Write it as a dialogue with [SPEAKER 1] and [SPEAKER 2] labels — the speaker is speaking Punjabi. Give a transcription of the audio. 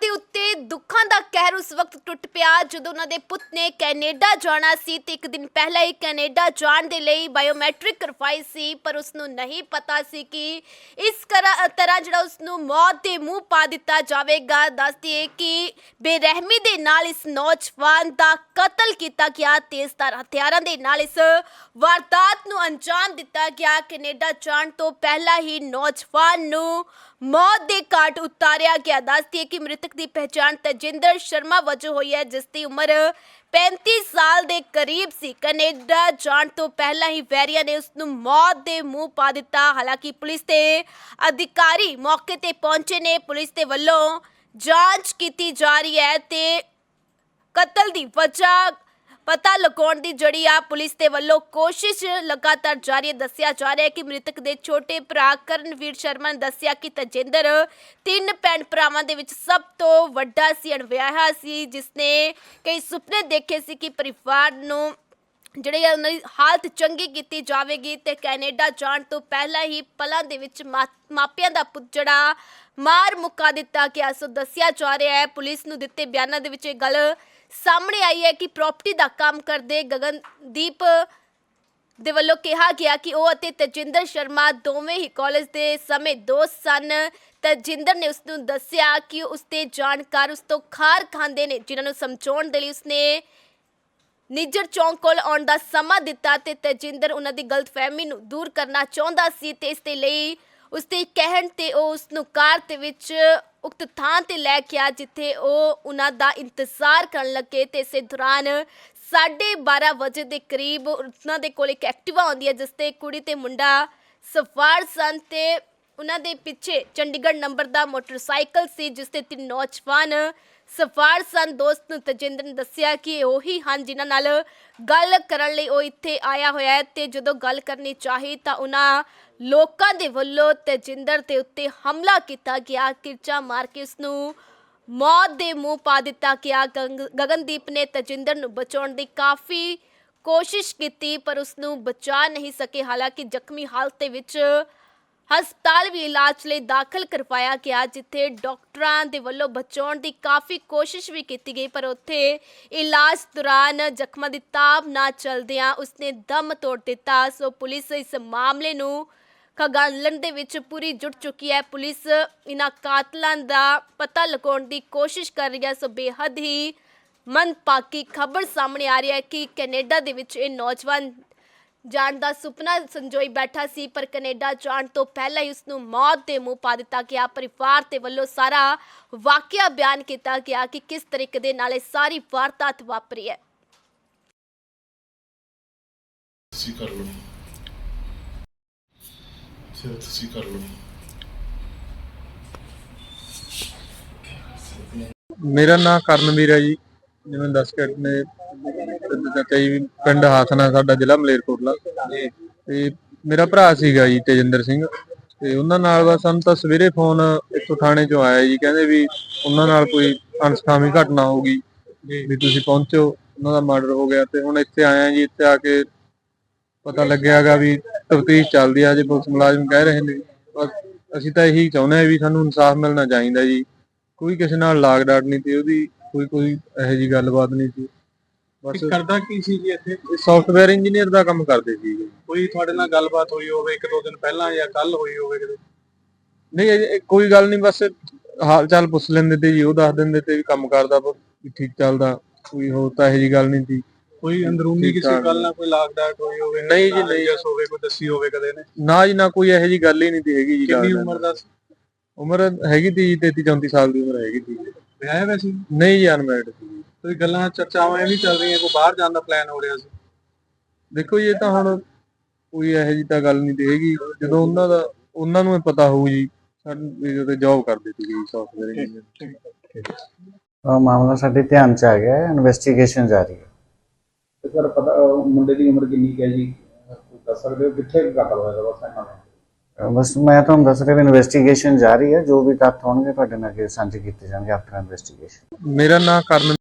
[SPEAKER 1] ਦੇ ਉੱਤੇ ਦੁੱਖਾਂ ਦਾ ਕਹਿਰ ਉਸ ਵਕਤ ਟੁੱਟ ਪਿਆ ਜਦੋਂ ਉਹਨਾਂ ਦੇ ਪੁੱਤ ਨੇ ਕੈਨੇਡਾ ਜਾਣਾ ਸੀ ਤੇ ਇੱਕ ਦਿਨ ਪਹਿਲਾਂ ਹੀ ਕੈਨੇਡਾ ਜਾਣ ਦੇ ਲਈ ਬਾਇਓਮੈਟ੍ਰਿਕ ਕਰਵਾਈ ਸੀ, ਪਰ ਉਸ ਨੂੰ ਨਹੀਂ ਪਤਾ ਸੀ ਕਿ ਇਸ ਕਰਾ- ਤਰ੍ਹਾਂ ਜਿਹੜਾ ਉਸ ਨੂੰ ਮੌਤ ਦੇ ਮੂੰਹ ਪਾ ਦਿੱਤਾ ਜਾਵੇਗਾ। ਦੱਸਦੀ ਹੈ ਕਿ ਬੇਰਹਿਮੀ ਦੇ ਨਾਲ ਇਸ ਨੌਜਵਾਨ ਦਾ ਕਤਲ ਕੀਤਾ ਗਿਆ ਤੇਜ਼ਧਾਰ ਹਥਿਆਰਾਂ ਦੇ ਨਾਲ ਇਸ ਵਾਰਦਾਤ ਨੂੰ ਅੰਜਾਮ ਦਿੱਤਾ ਗਿਆ। ਕੈਨੇਡਾ ਜਾਣ ਤੋਂ ਪਹਿਲਾਂ ਹੀ ਨੌਜਵਾਨ ਨੂੰ ਮੌਤ ਦੇ ਘਾਟ ਉਤਾਰਿਆ ਗਿਆ। ਦੱਸਦੀ ਹੈ ਕਿ ਮ੍ਰਿਤਕ ਦੀ ਪਹਿਚਾਣ ਤਜਿੰਦਰ ਸ਼ਰਮਾ ਵਜੋਂ ਹੋਈ ਹੈ, ਜਿਸ ਦੀ ਉਮਰ 35 ਸਾਲ ਦੇ ਕਰੀਬ ਸੀ। ਕੈਨੇਡਾ ਜਾਣ ਤੋਂ ਪਹਿਲਾਂ ਹੀ ਵੈਰੀਆ ਨੇ ਉਸ ਨੂੰ ਮੌਤ ਦੇ ਮੂੰਹ ਪਾ ਦਿੱਤਾ। ਹਾਲਾਂਕਿ ਪੁਲਿਸ ਤੇ ਅਧਿਕਾਰੀ ਮੌਕੇ ਤੇ ਪਹੁੰਚੇ ਨੇ। ਪੁਲਿਸ ਦੇ ਵੱਲੋਂ ਜਾਂਚ ਕੀਤੀ ਜਾ ਰਹੀ ਹੈ ਤੇ ਕਤਲ ਦੀ ਵਜ੍ਹਾ ਪਤਾ ਲਗਾਉਣ ਦੀ ਜੜੀ ਆ ਪੁਲਿਸ ਦੇ ਵੱਲੋਂ ਕੋਸ਼ਿਸ਼ ਲਗਾਤਾਰ ਜਾਰੀ ਹੈ ਦੱਸਿਆ ਜਾ ਰਿਹਾ ਹੈ ਕਿ ਮ੍ਰਿਤਕ ਦੇ ਛੋਟੇ ਭਰਾ ਕਰਨਵੀਰ ਸ਼ਰਮਾ ਨੇ ਦੱਸਿਆ ਕਿ ਤਜਿੰਦਰ ਤਿੰਨ ਭੈਣ ਭਰਾਵਾਂ ਦੇ ਵਿੱਚ ਸਭ ਤੋਂ ਵੱਡਾ ਸੀ ਅਣਵਿਆਹਾ ਸੀ, ਜਿਸਨੇ ਕਈ ਸੁਪਨੇ ਦੇਖੇ ਸੀ ਕਿ ਪਰਿਵਾਰ ਨੂੰ ਜਿਹੜੇ ਆ ਉਹਨਾਂ ਦੀ ਹਾਲਤ ਚੰਗੀ ਕੀਤੀ ਜਾਵੇਗੀ ਤੇ ਕੈਨੇਡਾ ਜਾਣ ਤੋਂ ਪਹਿਲਾਂ ਹੀ ਪਲਾਂ ਦੇ ਵਿੱਚ ਮਾ- ਮਾਪਿਆਂ ਦਾ ਪੁੱਤ ਜਿਹੜਾ ਮਾਰ ਮੁਕਾ ਦਿੱਤਾ ਗਿਆ। ਸੋ ਦੱਸਿਆ ਜਾ ਰਿਹਾ ਹੈ, ਪੁਲਿਸ ਨੂੰ ਦਿੱਤੇ ਬਿਆਨਾਂ ਦੇ ਵਿੱਚ ਇਹ ਗੱਲ ਸਾਹਮਣੇ ਆਈ ਹੈ ਕਿ ਪ੍ਰਾਪਰਟੀ ਦਾ ਕੰਮ ਕਰਦੇ ਗਗਨਦੀਪ ਦੇ ਵੱਲੋਂ ਕਿਹਾ ਗਿਆ ਕਿ ਉਹ ਅਤੇ ਤਜਿੰਦਰ ਸ਼ਰਮਾ ਦੋਵੇਂ ਹੀ ਕਾਲਜ ਦੇ ਸਮੇਂ ਦੋਸਤ ਸਨ। ਤਜਿੰਦਰ ਨੇ ਉਸ ਨੂੰ ਦੱਸਿਆ ਕਿ ਉਸ ਦੇ ਜਾਣਕਾਰ ਉਸ ਤੋਂ ਖਾਰ ਖਾਂਦੇ ਨੇ, ਜਿਨ੍ਹਾਂ ਨੂੰ ਸਮਝਾਉਣ ਦੇ ਲਈ ਉਸਨੇ ਨਿੱਜਰ ਚੌਂਕ ਕੋਲ ਆਉਣ ਦਾ ਸਮਾਂ ਦਿੱਤਾ ਤੇ ਤਜਿੰਦਰ ਉਹਨਾਂ ਦੀ ਗਲਤਫਹਿਮੀ ਨੂੰ ਦੂਰ ਕਰਨਾ ਚਾਹੁੰਦਾ ਸੀ ਤੇ ਇਸ ਦੇ ਲਈ ਉਸ ਦੇ ਕਹਿਣ ਤੇ ਉਹ ਉਸ ਨੂੰ ਕਾਰ ਦੇ ਵਿੱਚ ਉਕਤ ਥਾਂ ਤੇ ਲੈ ਕੇ ਆ, ਜਿੱਥੇ ਉਹ ਉਹਨਾਂ ਦਾ ਇੰਤਜ਼ਾਰ ਕਰਨ ਲੱਗੇ ਤੇ ਇਸੇ ਦੌਰਾਨ 12:30 ਵਜੇ ਦੇ ਕਰੀਬ ਉਹਨਾਂ ਦੇ ਕੋਲ ਇੱਕ ਐਕਟਿਵਾ ਆਉਂਦੀ ਹੈ, ਜਿਸ ਤੇ ਕੁੜੀ ਤੇ ਮੁੰਡਾ ਸਵਾਰ ਸਨ ਤੇ ਉਹਨਾਂ ਦੇ ਪਿੱਛੇ ਚੰਡੀਗੜ੍ਹ ਨੰਬਰ ਦਾ ਮੋਟਰਸਾਈਕਲ ਸੀ, ਜਿਸ ਤੇ ਤਿੰਨ ਨੌਜਵਾਨ ਸਫ਼ਾਰ ਸਨ। ਦੋਸਤ ਤਜਿੰਦਰ ਨੇ ਦੱਸਿਆ ਕਿ ਇਹ ਉਹੀ ਹਨ ਜਿਨ੍ਹਾਂ ਨਾਲ ਗੱਲ ਕਰਨ ਲਈ ਉਹ ਇੱਥੇ ਆਇਆ ਹੋਇਆ ਹੈ ਤੇ ਜਦੋਂ ਗੱਲ ਕਰਨੀ ਚਾਹੀ ਤਾਂ ਉਹਨਾਂ ਲੋਕਾਂ ਦੇ ਵੱਲੋਂ ਤਜਿੰਦਰ ਦੇ ਉੱਤੇ ਹਮਲਾ ਕੀਤਾ ਗਿਆ। ਕਿਰਚਾ ਮਾਰ ਕੇ ਉਸ ਨੂੰ ਮੌਤ ਦੇ ਮੂੰਹ ਪਾ ਦਿੱਤਾ ਗਿਆ। ਗੰਗ- ਗਗਨਦੀਪ ਨੇ ਤਜਿੰਦਰ ਨੂੰ ਬਚਾਉਣ ਦੀ ਕਾਫੀ ਕੋਸ਼ਿਸ਼ ਕੀਤੀ, ਪਰ ਉਸ ਨੂੰ ਬਚਾ ਨਹੀਂ ਸਕੇ। ਹਾਲਾਂਕਿ ਜ਼ਖਮੀ ਹਾਲਤ ਦੇ ਵਿੱਚ ਹਸਪਤਾਲ ਵੀ ਇਲਾਜ ਲਈ ਦਾਖਲ ਕਰਵਾਇਆ ਗਿਆ, ਜਿੱਥੇ ਡਾਕਟਰਾਂ ਦੇ ਵੱਲੋਂ ਬਚਾਉਣ ਦੀ ਕਾਫੀ ਕੋਸ਼ਿਸ਼ ਵੀ ਕੀਤੀ ਗਈ, ਪਰ ਉੱਥੇ ਇਲਾਜ ਦੌਰਾਨ ਜ਼ਖਮਾਂ ਦੀ ਤਾਬ ਨਾ ਚਲਦਿਆਂ ਉਸਨੇ ਦਮ ਤੋੜ ਦਿੱਤਾ। ਸੋ ਪੁਲਿਸ ਇਸ ਮਾਮਲੇ ਨੂੰ ਖਗਾਲਣ ਦੇ ਵਿੱਚ ਪੂਰੀ ਜੁਟ ਚੁੱਕੀ ਹੈ। ਪੁਲਿਸ ਇਹਨਾਂ ਕਾਤਲਾਂ ਦਾ ਪਤਾ ਲਗਾਉਣ ਦੀ ਕੋਸ਼ਿਸ਼ ਕਰ ਰਹੀ ਹੈ। ਸੋ ਬੇਹੱਦ ਹੀ ਮਨਪਾਕੀ ਖਬਰ ਸਾਹਮਣੇ ਆ ਰਹੀ ਹੈ ਕਿ ਕੈਨੇਡਾ ਦੇ ਵਿੱਚ ਇਹ ਨੌਜਵਾਨ ਜਾਣ ਦਾ ਸੁਪਨਾ ਸੰਜੋਈ ਬੈਠਾ ਸੀ ਪਰ ਕੈਨੇਡਾ ਜਾਣ ਤੋਂ ਪਹਿਲਾਂ ਹੀ ਉਸ ਨੂੰ ਮੌਤ ਦੇ ਮੂੰਹ ਪਾ ਦਿੱਤਾ ਗਿਆ। ਪਰਿਵਾਰ ਤੇ ਵੱਲੋਂ ਸਾਰਾ ਵਾਕਿਆ ਬਿਆਨ ਕੀਤਾ ਗਿਆ ਕਿ ਕਿਸ ਤਰੀਕੇ ਦੇ ਨਾਲ ਇਹ ਸਾਰੀ ਵਾਰਦਾਤ ਵਾਪਰੀ ਹੈ।
[SPEAKER 2] ਤੁਸੀਂ ਕਰ ਲਓ। ਸਿਰ ਤੁਸੀਂ ਕਰ ਲਓ।
[SPEAKER 3] ਮੇਰਾ ਨਾਮ ਕਰਨਵੀਰ ਹੈ ਜੀ। ਜਿਵੇਂ ਦੱਸ ਕੇ ਨੇ ਚਾਚਾ ਜੀ ਪਿੰਡ ਹਾਸਨਾ ਸਾਡਾ ਜ਼ਿਲ੍ਹਾ ਮਲੇਰਕੋਟਲਾ। ਤੇ ਮੇਰਾ ਭਰਾ ਸੀਗਾ ਜੀ ਤੇਜਿੰਦਰ ਸਿੰਘ। ਤੇ ਉਹਨਾਂ ਨਾਲ ਬਸ ਸਾਨੂੰ ਤਾਂ ਸਵੇਰੇ ਫੋਨ ਇੱਥੋਂ ਥਾਣੇ ਚੋਂ ਆਇਆ ਜੀ। ਕਹਿੰਦੇ ਵੀ ਉਹਨਾਂ ਨਾਲ ਕੋਈ ਅਨਸਖਾਮੀ ਘਟਨਾ ਹੋ ਗਈ, ਵੀ ਤੁਸੀਂ ਪਹੁੰਚੋ, ਉਹਨਾਂ ਦਾ ਮਰਡਰ ਹੋ ਗਿਆ। ਤੇ ਹੁਣ ਇੱਥੇ ਆਇਆ ਜੀ, ਇੱਥੇ ਆ ਕੇ ਪਤਾ ਲੱਗਿਆਗਾ ਵੀ ਤਫਤੀਸ਼ ਚੱਲਦੀ ਆ ਜੇ ਪੁਲਿਸ ਮੁਲਾਜ਼ਮ ਕਹਿ ਰਹੇ ਨੇ। ਬਸ ਅਸੀਂ ਤਾਂ ਇਹੀ ਚਾਹੁੰਦੇ ਆ ਵੀ ਸਾਨੂੰ ਇਨਸਾਫ ਮਿਲਣਾ ਚਾਹੀਦਾ ਜੀ। ਕੋਈ ਕਿਸੇ ਨਾਲ ਲਾਗ ਡਾਟ ਨਹੀਂ ਤੇ ਉਹਦੀ ਕੋਈ ਕੋਈ ਇਹੋ ਜੀ ਗੱਲਬਾਤ ਨਹੀਂ ਸੀ। ਬਸ
[SPEAKER 4] ਕਰਦਾ ਕੀ ਸੀ ਜੀ ਇੱਥੇ
[SPEAKER 3] ਸੌਫਟਵੇਅਰ ਇੰਜੀਨੀਅਰ ਦਾ ਕੰਮ ਕਰਦੇ ਸੀ ਜੀ।
[SPEAKER 4] ਕੋਈ ਤੁਹਾਡੇ ਨਾਲ ਗੱਲਬਾਤ ਹੋਈ ਹੋਵੇ ਇੱਕ ਦੋ ਦਿਨ ਪਹਿਲਾਂ ਜਾਂ ਕੱਲ ਹੋਈ ਹੋਵੇ ਕਿਤੇ
[SPEAKER 3] ਨਹੀਂ ਇਹ- ਕੋਈ ਗੱਲ ਨਹੀਂ ਬਸ ਹਾਲ ਚਾਲ ਪੁੱਛ ਲੈਂਦੇ ਤੇ ਜੀ ਉਹ ਦੱਸ ਦਿੰਦੇ ਤੇ ਵੀ ਕੰਮ ਕਰਦਾ ਵਾ, ਠੀਕ ਚੱਲਦਾ ਕੋਈ ਹੋਰ ਤਾਂ ਇਹੋ ਜੀ ਗੱਲ ਨਹੀਂ ਸੀ
[SPEAKER 4] ਕੋਈ ਅੰਦਰੂਨੀ ਕਿਸੇ। ਗੱਲ ਨਾਲ ਕੋਈ ਲਾਗ ਡਾਟ ਹੋਈ ਹੋਵੇ
[SPEAKER 3] ਨਹੀਂ ਜੀ, ਨਹੀਂ।
[SPEAKER 4] ਜਸ ਹੋਵੇ ਕੋਈ ਦੱਸੀ ਹੋਵੇ ਕਦੇ ਨੇ
[SPEAKER 3] ਨਾ ਜੀ ਨਾ ਕੋਈ ਇਹੋ ਜੀ ਗੱਲ ਹੀ ਨਹੀਂ ਸੀ ਹੈਗੀ ਜੀ
[SPEAKER 4] ਕਿੰਨੀ ਉਮਰ ਦਾ?
[SPEAKER 3] ਉਮਰ ਹੈਗੀ ਤੀ 33 34 ਸਾਲ ਦੀ ਉਮਰ ਹੈਗੀ ਤੀ
[SPEAKER 4] ਵਿਆਹਿਆ ਹੋਇਆ ਸੀ
[SPEAKER 3] ਨਹੀਂ ਜੀ ਅਨਮੈਰਿਡ ਸੀ
[SPEAKER 4] ਕੋਈ ਗੱਲਾਂ ਚਰਚਾਵਾਂ ਇਹ ਵੀ ਚੱਲ ਰਹੀਆਂ ਕੋਈ ਬਾਹਰ ਜਾਣ ਦਾ ਪਲਾਨ ਹੋ ਰਿਹਾ ਸੀ।
[SPEAKER 3] ਦੇਖੋ ਜੀ ਇਹ ਤਾਂ ਹੁਣ ਕੋਈ ਇਹੋ ਜੀ ਤਾਂ ਗੱਲ ਨਹੀਂ ਤੇ ਹੈਗੀ। ਜਦੋਂ ਉਹਨਾਂ ਦਾ ਉਹਨਾਂ ਨੂੰ ਇਹ ਪਤਾ ਹੋਊ ਜੀ ਸਾਨੂੰ ਵੀ ਜਦੋਂ ਜੌਬ ਕਰਦੇ ਸੀ ਜੀ ਸੌਫਟਵੇਅਰ ਇੰਜੀਨੀਅਰ
[SPEAKER 5] ਉਹ ਮਾਮਲਾ ਸਾਡੇ ਧਿਆਨ ਚ ਆ ਗਿਆ ਹੈ ਇਨਵੈਸਟੀਗੇਸ਼ਨ ਜਾਰੀ ਹੈ।
[SPEAKER 6] ਤੇ ਸਰ ਪਤਾ ਅਹ ਮੁੰਡੇ ਦੀ ਉਮਰ ਕਿੰਨੀ ਕੁ ਹੈ ਜੀ? ਦੱਸ ਸਕਦੇ ਹੋ ਕਿੱਥੇ ਕਤਲ ਹੋਇਆ ਦਾ ਬਸ ਇਹਨਾਂ ਦਾ
[SPEAKER 5] ਅਹ ਬਸ ਮੈਂ ਤੁਹਾਨੂੰ ਦੱਸ ਰਿਹਾ ਇਨਵੈਸਟੀਗੇਸ਼ਨ ਜਾਰੀ ਹੈ ਜੋ ਵੀ ਤੱਥ ਹੋਣਗੇ ਤੁਹਾਡੇ ਨਾਲ ਅੱਗੇ ਸਾਂਝੇ ਕੀਤੇ ਜਾਣਗੇ ਆਫਟਰ ਇਨਵੈਸਟੀਗੇਸ਼ਨ
[SPEAKER 3] ਮੇਰਾ ਨਾਮ ਕਰਨ